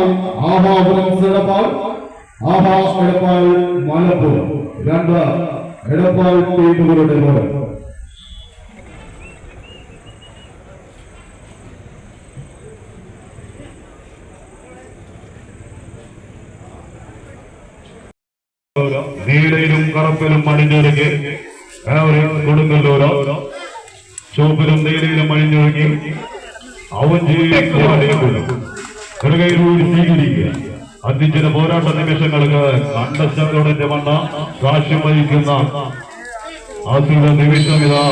ആഹാ മലപ്പുറം. ടീമുകളുടെ നീലയിലും കറുപ്പിലും അണിഞ്ഞൊരുങ്ങി കൊടുങ്ങല്ലൂരോ ചുവപ്പിലും നീലയിലും അണിഞ്ഞൊരുങ്ങി അവൻ നെടുകയിലൂടെ സ്വീകരിക്കുക. അതിജന പോരാട്ട നിമിഷങ്ങൾക്ക് കണ്ടച്ചവരുടെ വണ്ണ സാക്ഷ്യം വഹിക്കുന്ന ആസുര നിമിഷം ഇതാ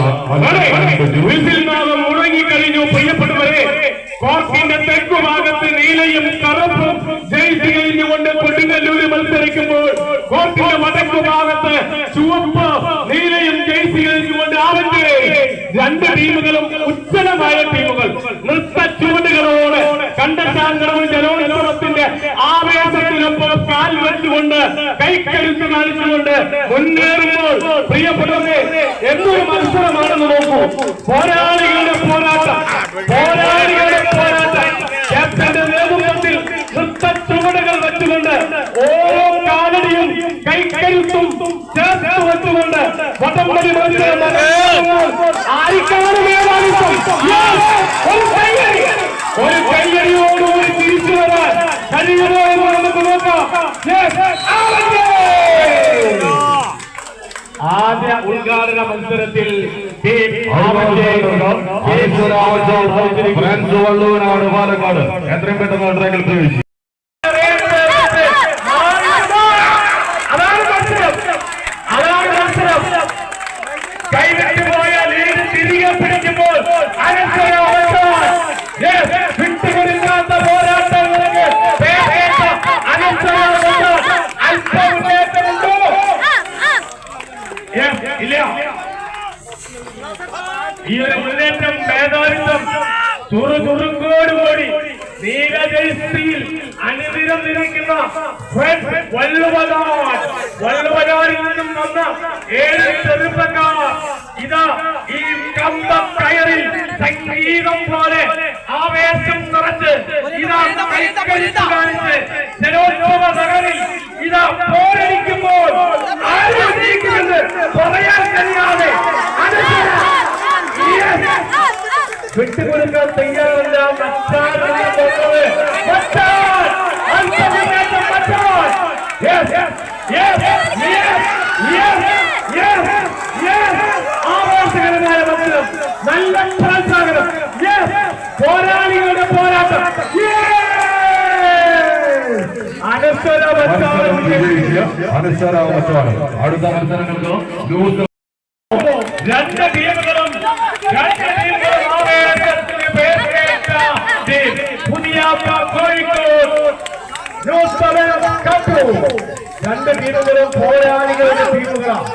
മുഴങ്ങിക്കഴിഞ്ഞു. പ്രിയപ്പെട്ടവരെ കോർട്ടിന്റെ തെക്കു ഭാഗത്ത് നീലയും കറുപ്പും ജയിച്ചു കഴിഞ്ഞുകൊണ്ട് കൊടുങ്ങല്ലൂര് മത്സരിക്കുമ്പോൾ കോർട്ടിന്റെ വടക്കു ഭാഗത്ത് ചുവപ്പ് നീലയും ജയിച്ചു കഴിഞ്ഞുകൊണ്ട് ആവട്ടെ രണ്ട് ടീമുകളും ഉജ്ജ്വലമായ ടീമുകൾ. കണ്ടശാങ്കരവും ജലോത്സവത്തിന്റെ ആവേശത്തിനൊപ്പം കാൽ വെച്ചുകൊണ്ട് കൈക്കരുത്ത് കാണിച്ചുകൊണ്ട് മുന്നേറുമ്പോൾ പ്രിയപ്പെട്ടവരെ എന്തൊരു മത്സരമാണെന്ന് നോക്കൂ. പോരാളികളുടെ പോരാട്ടം പോരാളികളുടെ പോരാട്ടം. ക്യാപ്റ്റന്റെ നേതൃത്വത്തിൽ നൃത്ത ചുവടുകൾ വെച്ചുകൊണ്ട് ഓരോ കാലടിയും കൈക്കരുത്തും ചേർത്ത് വെച്ചുകൊണ്ട് വടംവലി മത്സരം നടക്കുമ്പോൾ മത്സരത്തിൽ ഫ്രാൻസ് പാലക്കാട്. എത്രയും പെട്ടെന്ന് ട്രാക്കിൽ പ്രവേശിച്ചു. ഇല്ല. ഈ ഒരു മുന്നേറ്റം മേധാവിത്വം ചുറുചുറുക്കോടുകൂടി നീലജയശ്രീയിൽ അനുദിനം നിരക്കുന്ന വല്ലുവനാടിൽ നിന്നും വന്ന ഏഴ് ചെറുപ്പക്കാർ. ഇതാ ഈ കമ്പ കയറിൽ സംഗീതം പോലെ ആവേശം നിറച്ച് ഇതാ കൈക്കരുത്ത് കാണിച്ച് ജലോത്സവ നഗരിൽ ഇതാ പോരടിക്കുമ്പോൾ ആരും പറയാൻ കഴിയാതെ വിട്ടുകൊടുക്കാൻ തയ്യാറല്ല. ആവേശകരമായ മത്സരം. നല്ല പ്രോത്സാഹനം. പോരാളികളുടെ പോരാട്ടം! അനശ്വര. അനുസരാമറ്റാണ് അടുത്ത മത്സരങ്ങൾക്ക് രണ്ട് ടീമുകളും രണ്ട് ടീമുകളും പുതിയ കോഴിക്കോട്. ന്യൂസ് കണ്ടു രണ്ട് ടീമുകളും പോരാളികളുടെ ടീമുകളാണ്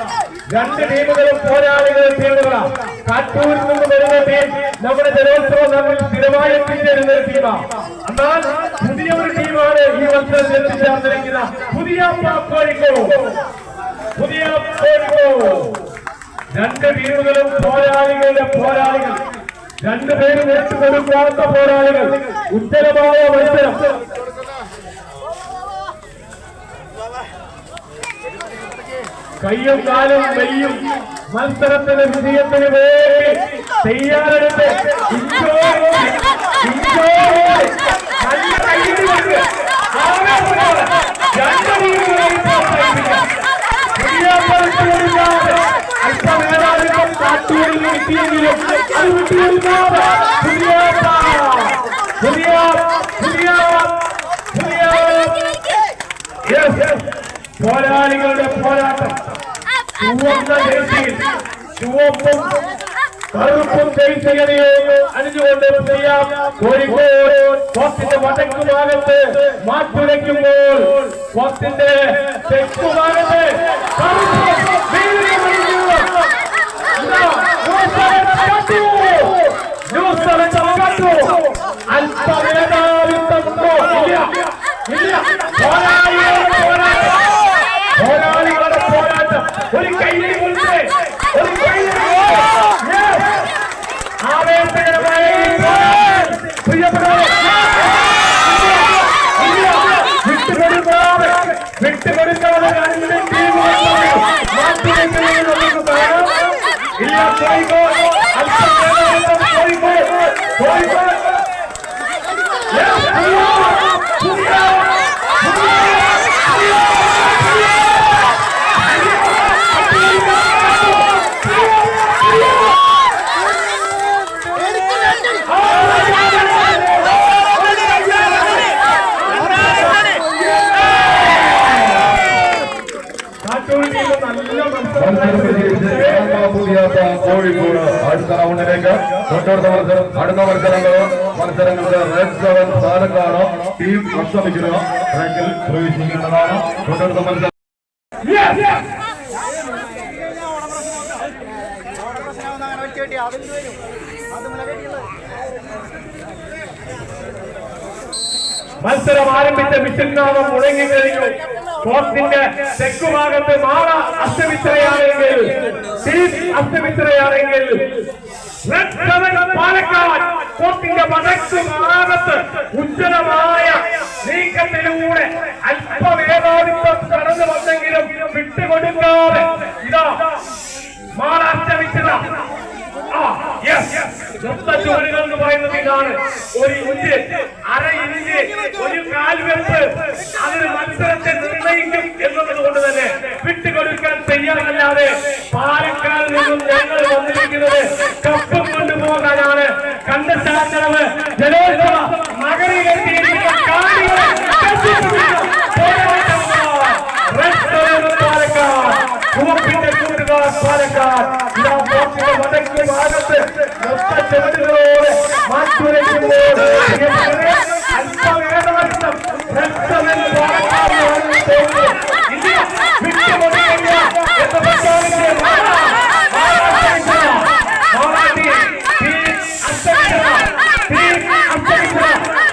രണ്ട് ടീമുകളും പോരാളികളുടെ ടീമുകളാണ് കാട്ടൂരിൽ നിന്ന് വരുന്ന ടീം നമ്മുടെ ജലോത്സവം നമ്മൾ സ്ഥിരമായി എത്തിച്ചേരുന്ന ഒരു ടീമാണ് എന്നാൽ പുതിയ ഒരു ടീമാണ് ഈ മത്സരത്തിൽ പോരാളികളുടെ പോരാളികൾ. രണ്ടുപേരും എടുത്തു കൊടുക്കാത്ത പോരാളികൾ. ഉജ്ജലമായ മത്സരം. കയ്യും കാലും കയ്യും മത്സരത്തിന് വിജയത്തിന് വേണ്ടി തയ്യാറെടുത്ത് ഇഞ്ചോ നല്ല കയ്യിൽ കൊണ്ട് ആവേശത്തോടെ രണ്ട് ടീമുകളെയും പ്രോത്സാഹിപ്പിക്കാം പ്രിയപ്പെടുത്തിയില്ലാതെ അല്പമേധാവിത്വം കാട്ടൂരിൽ കിട്ടിയെങ്കിലും അത് yes. പോരാളികളുടെ പോരാട്ടം ചുവന്ന ജേഴ്സിയിൽ ചുവപ്പും കറുപ്പും ജയിച്ചകനെയോ അണിഞ്ഞുകൊണ്ട് ചെയ്യാം കോഴിക്കോട് പോസ്റ്റിന്റെ വടക്കു ഭാഗത്ത് മാറ്റുരയ്ക്കുമ്പോൾ പോസ്റ്റിന്റെ തെക്കു ഭാഗത്ത് കറുപ്പ് നീലയും അണിഞ്ഞു. ഇതാ, ന്യൂസ് കണ്ടു. ന്യൂസ് കണ്ടു. അല്പമേധാവിത്വമുണ്ടോ? ഇല്ല. ഇല്ല. പോരാളികളുടെ പോരാട്ടം. പോരാളികളുടെ പോരാട്ടം ഒരു കയ്യിൽ മുൻപ് ഒരു കയ്യിൽ Yes. ആവേശകരമായ ഈ പോരാട്ടം. പ്രിയപ്പെട്ടവരെ ഇല്ല. ഇല്ല. തൊട്ടടുത്ത മത്സരം അടുത്ത മത്സരങ്ങൾ മത്സരങ്ങളുടെ റെഡ് സെവൻ പാലക്കാട് ടീം അഷ്ടമിക്കുക ട്രാക്കിൽ പ്രവേശിക്കേണ്ടതാണ്. തൊട്ടടുത്ത മത്സരം മത്സരം ആരംഭിച്ച മിഷൻ മത്സരം ആരംഭിച്ച വിശുനാമം മുഴങ്ങിക്കഴിഞ്ഞു തെക്കു ഭാഗത്ത് മാള അസ്തമിത്രയാണെങ്കിൽ അസ്തമിത്രയാണെങ്കിൽ പാലക്കാട് കോർട്ടിന്റെ വടക്ക് ഭാഗത്ത് ഉജ്ജ്വലമായ നീക്കത്തിലൂടെ അല്പവേദാദിത്വം കടന്നു വന്നെങ്കിലും വിട്ടുകൊടുക്കാതെ ഇതാ മാള അസ്തമിച്ചത. ആ, yes. ചുവടുകൾ എന്ന് പറയുന്നത് ഇതാണ്. ഒരു ഇഞ്ച് അര ഇഞ്ച് ഒരു കാൽവെപ്പ്. അതൊരു മത്സരത്തെ കൊണ്ട് തന്നെ വിട്ടുകൊടുക്കാൻ തയ്യാറല്ലാതെ പാലക്കാട് നിന്നും ഞങ്ങൾ വന്നിരിക്കുന്നത് കപ്പം കൊണ്ടുപോകാനാണ്. കണ്ടശാസ്ത്രവ് ജലോത്സവ നഗരീകരിച്ചിരിക്കുന്ന കാണികളെ കെട്ടിപ്പിടിച്ച് പോരാട്ടമാണ്. റെഡ് കളർ പാലക്കാട് ചുവപ്പിന്റെ കൂട്ടുകാർ പാലക്കാട് ഇതാ പോർട്ടിന്റെ വടക്ക് ഭാഗത്ത് മൊത്ത ചെവിടുകളോട് മാറ്റുരയ്ക്കുമ്പോൾ പ്രിയപ്പെട്ടവരെ, അല്പവേദനഷ്ടം രക്തമെൻ പാലക്കാടിനാണെന്ന് തോന്നുന്നു. ഇന്ത്യ വിട്ടുകൊടുക്കില്ല എന്ന് പ്രഖ്യാപിച്ച് മാറാ, മാറാ അന്തരിച്ചത. മാറാ ടീം, ടീം അന്തരിച്ചത. ടീം അന്തരിച്ചത.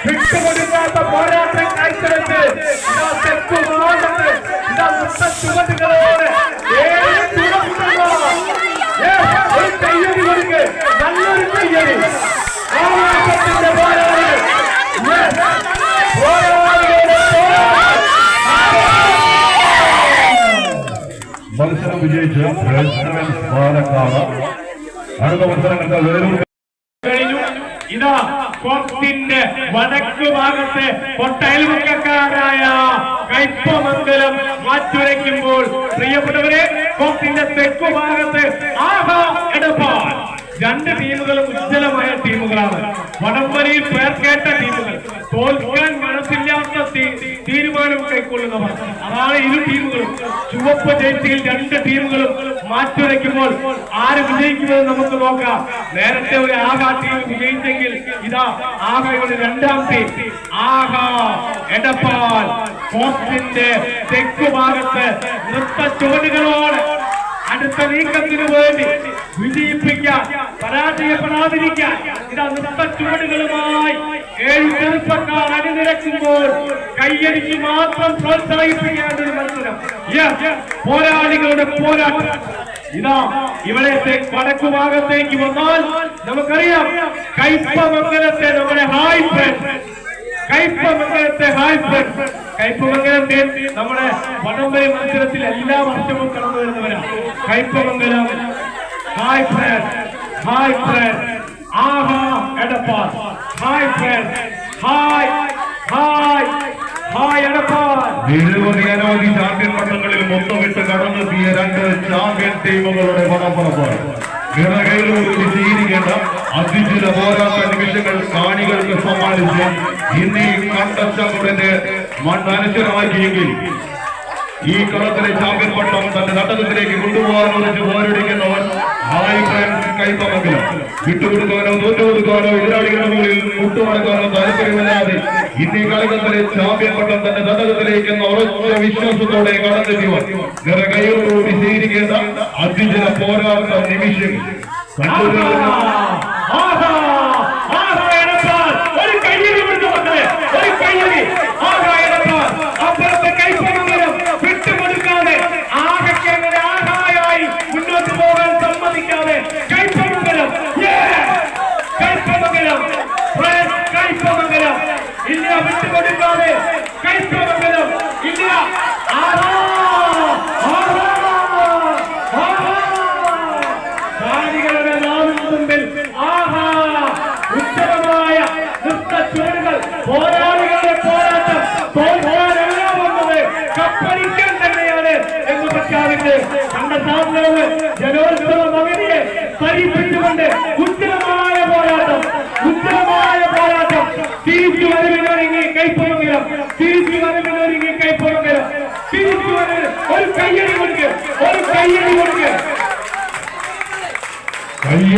വിട്ടുകൊടുക്കാത്ത പോരാട്ടം കാഴ്ചവെച്ച് ഇതാ തെക്കു ഭാഗത്ത് ഇതാ മുത്ത ചുവടുകളോട് ഏഴ് ചുവടുകളോ ഒരു കയ്യടി കൊടുക്ക് നല്ലൊരു കയ്യടി ആവേശത്തിന്റെ പോരാളികൾ Yes. പോരാളികളുടെ പോരാട്ടം. മത്സരം വിജയിച്ച് റെഡ് സെവൻ പാലക്കാട് അടുത്ത മത്സരങ്ങൾക്ക് വേലൂർ കഴിഞ്ഞു കോർട്ടിന്റെ വടക്ക് ഭാഗത്ത് കൊട്ടയൽമുക്കാരായ കൈപ്പമംഗലം മാറ്റുരയ്ക്കുമ്പോൾ പ്രിയപ്പെട്ടവരെ ഫോർത്തിന്റെ തെക്കു ഭാഗത്ത് ആഹാ എടപ്പാൾ. രണ്ട് ടീമുകളും ഉജ്ജ്വലമായ ടീമുകളാണ്. വടംവലിയിൽ പേർക്കേറ്റ ടീമുകൾ. തോൽക്കാൻ മനസ്സില്ലാത്ത തീരുമാനം കൈക്കൊള്ളുന്നവർ. അതാണ് ഇരു ടീമുകളും. ചുവപ്പ് ജയിച്ചിയിൽ രണ്ട് ടീമുകളും മാറ്റുരയ്ക്കുമ്പോൾ ആര് വിജയിക്കുമെന്ന് നമുക്ക് നോക്കാം. നേരത്തെ ഒരു ആഹാ ടീം വിജയിച്ചെങ്കിൽ ഇതാ ആഹയുടെ രണ്ടാം ടീം. ആഹാ എടപ്പാൽ കോർട്ടിന്റെ തെക്കു ഭാഗത്ത് നൃത്ത ചുവടുകളോട് അടുത്ത നീക്കത്തിന് വേണ്ടി വിജയിപ്പിക്കാൻ പരാജയപ്പെടാതിരിക്കാൻ. ഇതാ നൃത്ത ചുവടുകളുമായി ഏഴ് ചെറുപ്പക്കാർ അണിനിരക്കുമ്പോൾ കയ്യടിച്ച് മാത്രം പ്രോത്സാഹിപ്പിക്കേണ്ട ഒരു മത്സരം. പോരാളികളുടെ പോരാട്ടം. ഇതാ ഇവിടത്തെ വടക്കു ഭാഗത്തേക്ക് വന്നാൽ നമുക്കറിയാം കൈപ്പമംഗലത്തെ നമ്മുടെ ഹായ് കൈപ്പമംഗലത്തെ ഹായ് ഫ്രണ്ട് കൈപ്പമംഗലം ടീം നമ്മുടെ വടംവലി മത്സരത്തിൽ എല്ലാ വർഷവും കടന്നു വരുന്നവരാണ് Kaipamangalam hi friend hi friend ആഹാ Edappal hi friend hi hi hi Edappal നിരവധി അനവധി ചാമ്പ്യൻ പട്ടങ്ങളിൽ മൊത്തമിട്ട് കടന്നെത്തിയ രണ്ട് ചാമ്പ്യൻ ടീമുകളുടെ പടപ്പുറപ്പ് നിറകയിലൂടെ സ്വീകരിക്കേണ്ട അതിചില പോരാട്ട നിമിഷങ്ങൾ കാണികൾക്ക് സമ്മാനിച്ച് ഇന്ന് ഈ കണ്ടച്ചങ്ങളുടെ മണ്ണനുസരമാക്കിയെങ്കിൽ ഈ കളത്തിലെ ചാമ്പ്യൻ പട്ടം തന്റെ നട്ടത്തിലേക്ക് കൊണ്ടുപോകാൻ ഉറച്ച് പോരടിക്കുന്നവൻ കൈപ്പമംഗലം വിട്ടുകൊടുക്കാനോ തോറ്റുകൊടുക്കാനോ എതിരാളികളുടെ മുകളിൽ മുട്ടുമടക്കാനോ താല്പര്യമില്ലാതെ ഇന്ന് ഈ കളകത്തിലെ ചാമ്പ്യൻ പട്ടം തന്റെ തട്ടകത്തിലേക്ക് എന്ന ഉറച്ച വിശ്വാസത്തോടെ കടന്നെത്തിയവർ നിറകൈയോടുകൂടി സ്വീകരിക്കേണ്ട അതിജന പോരാട്ട നിമിഷം. കണ്ടുകൊണ്ടിരുന്ന ആഹാ! ആഹാ എടപ്പാൾ! ഒരു കയ്യടി കൊടുത്തു മക്കളെ ഒരു കയ്യടി ആഹാ എടപ്പാൾ! അപ്പുറത്തെ കൈപ്പമംഗലം വിട്ടുകൊടുക്കാതെ ആകെ അങ്ങനെ ആഹായായി മുന്നോട്ട് പോകാൻ സമ്മതിക്കാതെ കൈപ്പമംഗലം Yeah! കൈപ്പമംഗലം Friends, കൈപ്പമംഗലം ഇല്ല വിട്ടുകൊടുക്കാതെ കൈപ്പമംഗലം ഇല്ല ആഹാ! ആഹാ! ആഹാ! കാണികളുടെ നാവിൻ മുമ്പിൽ ആഹാ ഉത്തമമായ നൃത്ത ചുവടുകൾ പോരാളികളുടെ പോരാട്ടം തോൽക്കാനല്ല വന്നത് കപ്പടിക്കാൻ തന്നെയാണ് എന്ന് പ്രഖ്യാപിച്ച് കണ്ട സാധനവ് ജലോത്സവ നഗരിയെ പരിപ്പിച്ചുകൊണ്ട് ഉജ്ജലമായ പോരാട്ടം ഉജ്ജലമായ പോരാട്ടം. തിരിച്ചു വരവിനൊരുങ്ങി കൈപ്പുറങ്ങിലും തിരിച്ചു വരവിനൊരുങ്ങി കൈപ്പുറങ്ങിലും തിരിച്ചു വരവിന് ഒരു കയ്യടി കൊടുക്കുക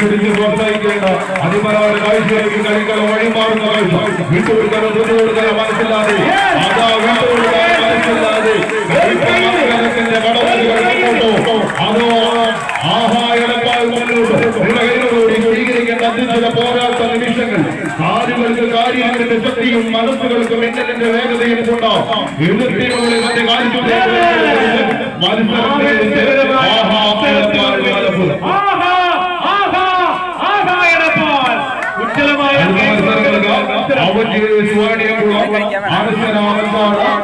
കൈയടിച്ച് പ്രോത്സാഹിക്കേണ്ട അതിമനോഹര കാഴ്ചയിലേക്ക് കളിക്കള വഴിമാറുന്ന കാഴ്ച വിട്ടുകൊടുക്കാനോ വിട്ടുകൊടുക്കാനോ മനസ്സില്ലാതെ അതാ മനസ്സില്ലാതെ ആഹാ എടപ്പാൾ മുന്നോട്ട് സ്വീകരിക്കേണ്ട അത്യുന്നത പോരാട്ട നിമിഷങ്ങൾ കാലുകൾക്ക് കാര്യങ്ങളുടെ ശക്തിയും മനസ്സുകൾക്ക് മിന്നലിന്റെ വേഗതയും കൊണ്ടോ എതിർത്തികളെ മറ്റേ കാലിച്ചു മത്സരത്തിൽ மത്സരങ്ങൾക്ക് അവധി സ്വാടിയ അവസരം അവസാനം